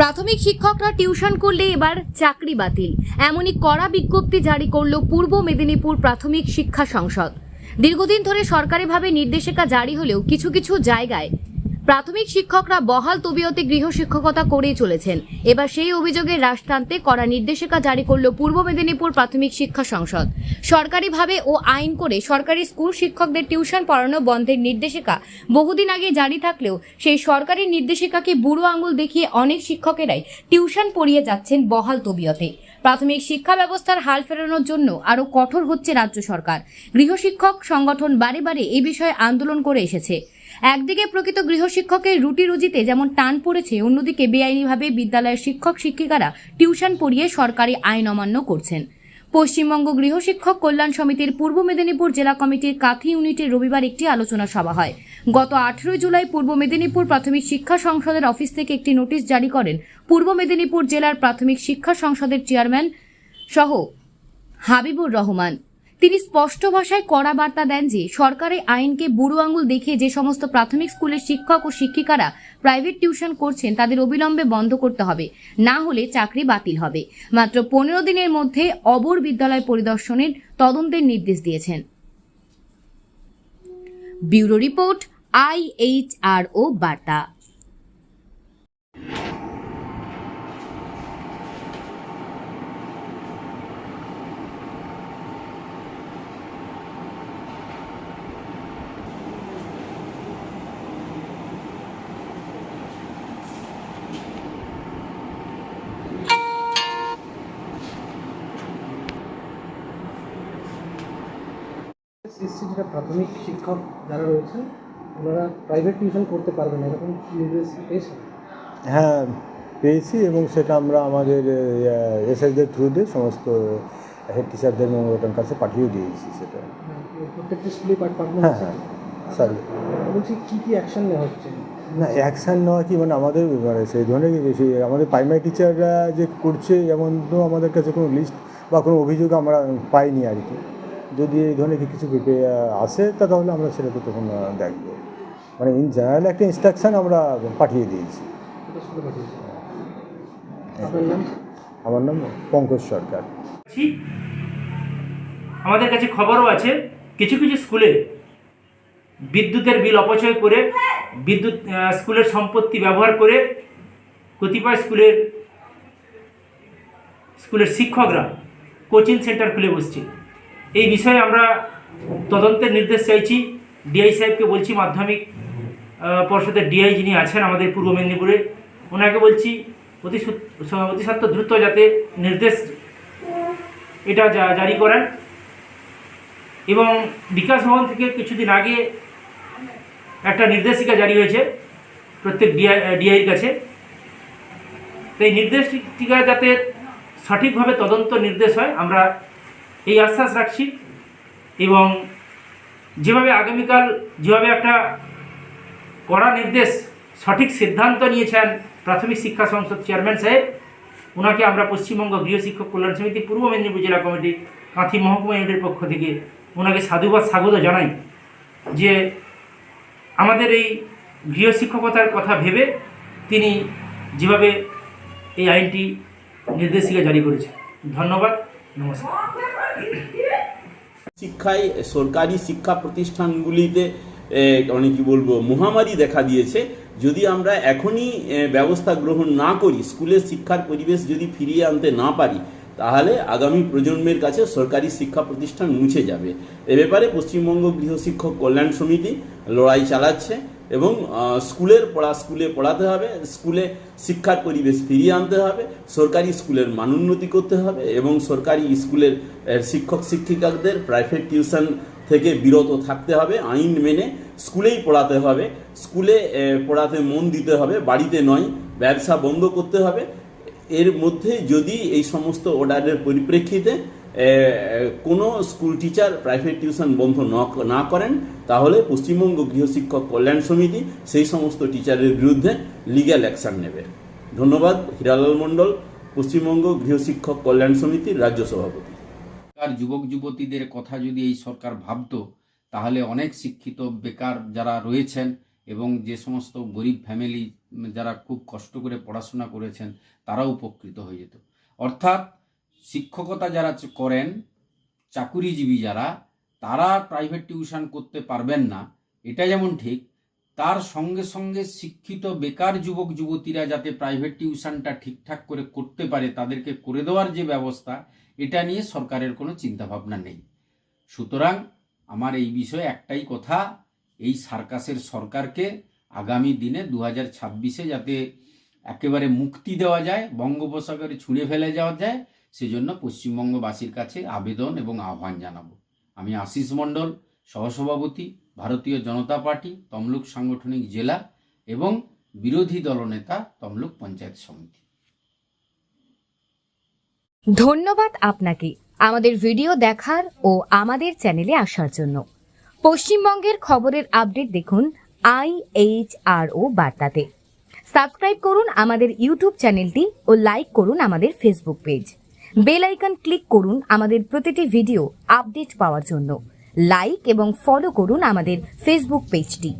প্রাথমিক শিক্ষকরা টিউশন করলে এবার চাকরি বাতিল। এমনই কড়া বিজ্ঞপ্তি জারি করল পূর্ব মেদিনীপুর প্রাথমিক শিক্ষা সংসদ। দীর্ঘদিন ধরে সরকারিভাবে নির্দেশিকা জারি হলেও কিছু কিছু জায়গায় প্রাথমিক শিক্ষকরা বহাল তবিয়তে গৃহশিক্ষকতা করেই চলেছেন। এবার সেই অভিযোগের হ্রাস টানতে কড়া নির্দেশিকা জারি করল পূর্ব মেদিনীপুর প্রাথমিক শিক্ষা সংসদ। সরকারিভাবে ও আইন করে সরকারি স্কুল শিক্ষকদের টিউশন পড়ানো বন্ধের নির্দেশিকা বহুদিন আগে জারি থাকলেও সেই সরকারি নির্দেশিকাকে বুড়ো আঙুল দেখিয়ে অনেক শিক্ষকেরাই টিউশন পড়িয়ে যাচ্ছেন বহাল তবিয়তে। প্রাথমিক শিক্ষা ব্যবস্থার হাল ফেরানোর জন্য আরও কঠোর হচ্ছে রাজ্য সরকার। গৃহশিক্ষক সংগঠন বারে বারে এই বিষয়ে আন্দোলন করে এসেছে। একদিকে প্রকৃত গৃহশিক্ষকের রুটি রুজিতে যেমন টান পড়েছে, অন্যদিকে বেআইনিভাবে বিদ্যালয়ের শিক্ষক শিক্ষিকারা টিউশন পড়িয়ে সরকারি আইন অমান্য করছেন। পশ্চিমবঙ্গ গৃহশিক্ষক কল্যাণ সমিতির পূর্ব মেদিনীপুর জেলা কমিটির কাথি ইউনিটের রবিবার একটি আলোচনা সভা হয়। গত আঠেরোই জুলাই পূর্ব মেদিনীপুর প্রাথমিক শিক্ষা সংসদের অফিস থেকে একটি নোটিশ জারি করেন পূর্ব মেদিনীপুর জেলার প্রাথমিক শিক্ষা সংসদের চেয়ারম্যান সহ হাবিবুর রহমান। তিনি স্পষ্ট ভাষায় কড়া বার্তা দেন যে সরকারের আইনকে বুড়ো আঙুল দেখে যে সমস্ত প্রাথমিক স্কুলের শিক্ষক ও শিক্ষিকারা প্রাইভেট টিউশন করছেন, তাদের অবিলম্বে বন্ধ করতে হবে। না হলে চাকরি বাতিল হবে। মাত্র পনেরো দিনের মধ্যে অবর বিদ্যালয় পরিদর্শনের তদন্তের নির্দেশ দিয়েছেন। ব্যুরো রিপোর্ট, আইএইচআরও বার্তা। এসসি প্রাথমিক শিক্ষক যারা রয়েছেন ওনারা প্রাইভেট টিউশন করতে পারবেন না এরকম নির্দেশ পেয়েছেন? হ্যাঁ পেয়েছি এবং সেটা আমরা আমাদের এসএসদের থ্রুতে সমস্ত হেড টিচারদের মেমোরেটার কাছে পাঠিয়ে দিয়েছি সেটা। প্রত্যেকটি স্কুলে হ্যাঁ হ্যাঁ স্যার বলছি কী কী অ্যাকশন নেওয়া হচ্ছে? না অ্যাকশান নেওয়া কি মানে আমাদের মানে সেই ধরনের সেই আমাদের প্রাইমারি টিচাররা যে করছে এমন তো আমাদের কাছে কোনো লিস্ট বা কোনো অভিযোগ আমরা পাইনি আর কি। যদি এই ধরনের কিছু পেপে আসে তা তাহলে আমরা সেটা তো তখন দেখব। মানে ইন জেনারেল একটা ইনস্ট্রাকশন আমরা পাঠিয়ে দিয়েছি। আমার নাম পঙ্কজ সরকার। আমাদের কাছে খবরও আছে কিছু কিছু স্কুলে বিদ্যুতের বিল অপচয় করে বিদ্যুৎ স্কুলের সম্পত্তি ব্যবহার করে কতিপয় স্কুলের স্কুলের শিক্ষকরা কোচিং সেন্টার খুলে বসছে। এই বিষয়ে আমরা তদন্তের নির্দেশ চাইছি। ডিআই সাহেবকে বলছি, মাধ্যমিক পর্ষদের ডিআই যিনি আছেন আমাদের পূর্ব মেদিনীপুরে, ওনাকে বলছি অতি অতি সত্ত্ব দ্রুত যাতে নির্দেশ এটা জারি করেন। এবং বিকাশ ভবন থেকে কিছুদিন আগে একটা নির্দেশিকা জারি হয়েছে প্রত্যেক ডিআই ডিআইয়ের কাছে। তো এই নির্দেশিকা যাতে সঠিকভাবে তদন্ত নির্দেশ হয়, আমরা এই আশ্বাস রাখছি এবং যেভাবে আগামীকাল যেভাবে একটা কড়া নির্দেশ, সঠিক সিদ্ধান্ত নিয়েছেন প্রাথমিক শিক্ষা সংসদ চেয়ারম্যান সাহেব ওনাকে আমরা পশ্চিমবঙ্গ গৃহশিক্ষক কল্যাণ সমিতি, পূর্ব মেদিনীপুর জেলা কমিটি, কাঁথি মহকুমা ইউনিটের পক্ষ থেকে ওনাকে সাধুবাদ, স্বাগত জানাই যে আমাদের এই গৃহশিক্ষকতার কথা ভেবে তিনি যেভাবে এই আইনটি নির্দেশিকা জারি করেছে ধন্যবাদ, নমস্কার। শিক্ষায়, সরকারি শিক্ষা প্রতিষ্ঠানগুলিতে মানে কি বলব, মহামারী দেখা দিয়েছে। যদি আমরা এখনই ব্যবস্থা গ্রহণ না করি, স্কুলের শিক্ষার পরিবেশ যদি ফিরিয়ে আনতে না পারি, তাহলে আগামী প্রজন্মের কাছে সরকারি শিক্ষা প্রতিষ্ঠান মুছে যাবে। এ ব্যাপারে পশ্চিমবঙ্গ গৃহশিক্ষক কল্যাণ সমিতি লড়াই চালাচ্ছে। এবং স্কুলের পড়া, স্কুলে পড়াতে হবে, স্কুলে শিক্ষার পরিবেশ ফিরিয়ে আনতে হবে, সরকারি স্কুলের মানোন্নতি করতে হবে এবং সরকারি স্কুলের শিক্ষক, শিক্ষিকাদের প্রাইভেট টিউশন থেকে বিরত থাকতে হবে, আইন মেনে স্কুলেই পড়াতে হবে, স্কুলে পড়াতে মন দিতে হবে, বাড়িতে নয়, ব্যবসা বন্ধ করতে হবে, এর মধ্যে যদি এই সমস্ত অর্ডারের পরিপ্রেক্ষিতে কোনো স্কুল টিচার প্রাইভেট টিউশন বন্ধ ন- করেন, তাহলে পশ্চিমবঙ্গ গৃহশিক্ষক কল্যাণ সমিতি সেই সমস্ত টিচারের বিরুদ্ধে লিগ্যাল অ্যাকশন নেবে। ধন্যবাদ, হিরালাল মণ্ডল, পশ্চিমবঙ্গ গৃহশিক্ষক কল্যাণ সমিতির রাজ্য সভাপতি। আর যুবক যুবতীদের কথা যদি এই সরকার ভাবতো, তাহলে অনেক শিক্ষিত, বেকার যারা রয়েছেন এবং যে সমস্ত গরিব ফ্যামিলি যারা খুব কষ্ট করে পড়াশোনা করেছেন, তারাও উপকৃত হয়ে যেত। অর্থাৎ শিক্ষকতা যারা করেন, চাকুরিজীবী যারা, তারা প্রাইভেট টিউশন করতে পারবেন না। এটা যেমন ঠিক, তার সঙ্গে সঙ্গে শিক্ষিত বেকার যুবক, যুবতীরা যাতে প্রাইভেট টিউশনটা ঠিকঠাক করে করতে পারে, তাদেরকে করে দেওয়ার যে ব্যবস্থা, এটা নিয়ে সরকারের কোনো চিন্তাভাবনা নেই। সুতরাং আমার এই বিষয়ে একটাই কথা, এই সার্কাসের সরকারকে আগামী দিনে দু হাজার যাতে একেবারে মুক্তি দেওয়া যায়, বঙ্গোপসাগরে ছুঁড়ে ফেলে যাওয়া যায় সেজন্য পশ্চিমবঙ্গবাসীর কাছে আবেদন এবং আহ্বান জানাব। আমি আশিস মণ্ডল, সহসভাপতি, ভারতীয় জনতা পার্টি, তমলুক সাংগঠনিক জেলা এবং বিরোধী দলনেতা তমলুক পঞ্চায়েত সমিতি। ধন্যবাদ আপনাকে আমাদের ভিডিও দেখার ও আমাদের চ্যানেলে আসার জন্য। পশ্চিমবঙ্গের খবরের আপডেট দেখুন আই এইচ আর ও বার্তাতে। সাবস্ক্রাইব করুন আমাদের ইউটিউব চ্যানেলটি ও লাইক করুন আমাদের Facebook page. Bell icon click করুন আমাদের প্রতিটি ভিডিও আপডেট পাওয়ার জন্য। লাইক এবং ফলো করুন আমাদের ফেসবুক পেজটি